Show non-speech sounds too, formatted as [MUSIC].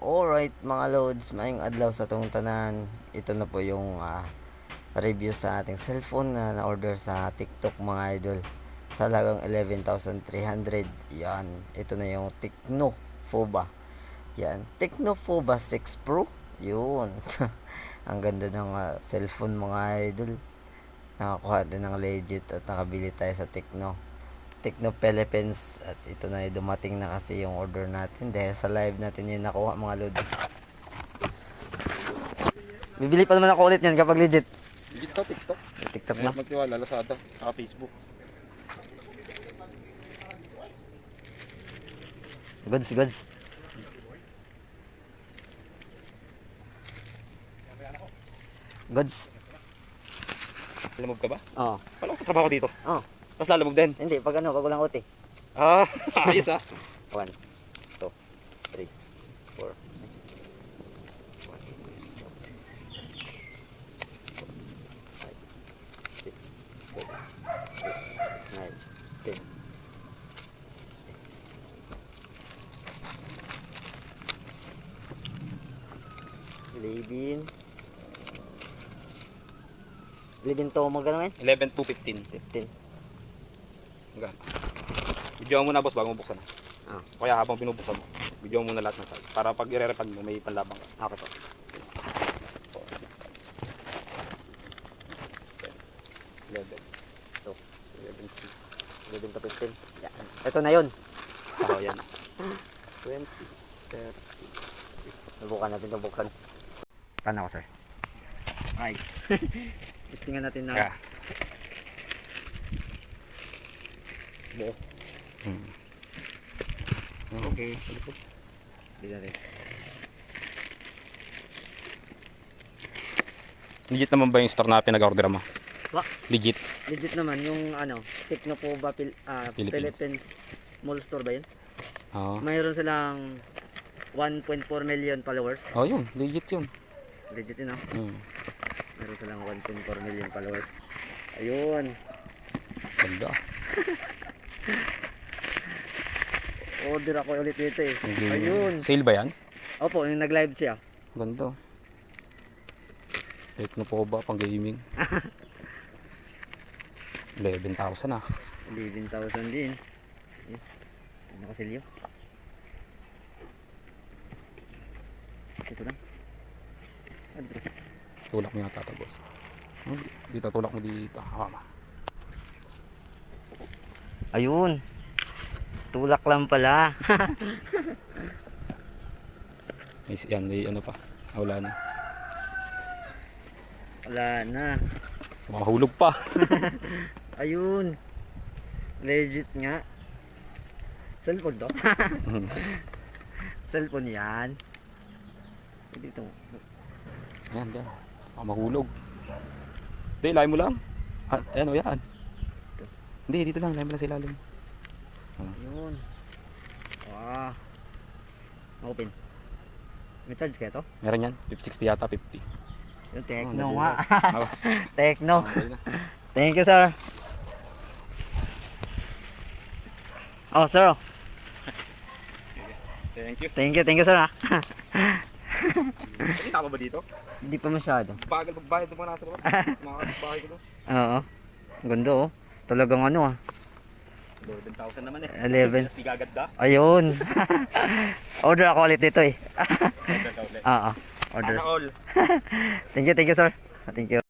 Alright mga loads, maayong adlaw sa tong tanan. Ito na po yung ah, review sa ating cellphone na na-order sa TikTok mga idol. Sa lagang 11,300. Yan, ito na yung Tecno Foba. Yan, Tecno Foba 6 Pro. Yun. [LAUGHS] Ang ganda ng ah, cellphone mga idol. Nakakuha din ng legit at nakabili tayo sa Tecno. Tecno Philippines at ito na yung dumating na kasi yung order natin dahil sa live natin yung nakuha mga lods. Bibili pa naman ako ulit yan kapag legit. Legit to, TikTok. TikTok na. magtiwala, Lazada, saka Facebook. Goods, goods. Goods. Lamog ka ba? Oo. Wala ko trabaho dito. Oh. Tapos lalamog din. Hindi, pag ano, pag walang uti. Ah, [LAUGHS] ayos ah. [LAUGHS] One, two, three, four. Nine, ten. Eleven. Eleven to magkano ngayon? 11 to 15. Fifteen. Hanggang. Video mo muna boss bago mo buksan. Ah. Kaya habang binubuksan mo, video mo muna lahat ng side. Para pag ire-repag mo, may panlabang ka. Okay po. 11. So, 11 to Eleven to fifteen. Yan. Ito na yun. Oh, yan. [LAUGHS] 20, 30. Subukan natin buksan. Paano ako, sir? Ay. [LAUGHS] Testingan natin na Kaya. Buo. Hmm. Okay. Legit naman ba yung store na pinag-order mo? Wa. Legit. Legit naman yung ano, Tecno po ba Pil ah, Philippines. Philippines Mall Store ba yun? Oo. Mayroon silang 1.4 million followers. Oh, yun. Legit yun. Legit yun, no? Hmm. Mayroon silang 1.4 million followers. Ayun. Ganda. [LAUGHS] Order ako ulit dito eh. Nag- Ayun. Sale ba yan? Opo, yung nag-live siya. Ganda. Techno po ba pang gaming? [LAUGHS] 11,000 ah. 11,000 din. Eh, ano kasilyo? Ito lang. Adro. Tulak mo yung tatagos. Hmm, Dito, tulak mo dito. Hawa mo. Ayun. Tulak lang pala. [LAUGHS] May, yan, may ano pa. Ah, Wala na. Wala na. Mahulog pa. [LAUGHS] Ayun. Legit nga. Cellphone to? [LAUGHS] Cellphone yan. Dito. yan, yan. Ah, mahulog. Hindi, layo mo lang. Ah, ayan o, yan. Hindi, dito lang. Layo mo lang sa ilalim. Ayun. Wow. Open. May charge kaya to? Meron yan. 560 yata, 50. Yung Tecno Oh, nga. Na. [LAUGHS] Thank you, sir. Oh, sir. oh. Thank you. Thank you, thank you, sir. ah. Hindi tama ba dito? Hindi pa masyado. Bagal pagbayad ng mga nasa baba. [LAUGHS] Mga kapitbahay ko. Oo. Ganda oh. Talagang ano ah. 11,000 naman eh. 11. Hindi gaganda. Ayun. [LAUGHS] Order ako ulit dito eh. Gaganda ulit. [LAUGHS] Oo. Order. Sana all. [LAUGHS] Thank you, thank you, sir. Thank you.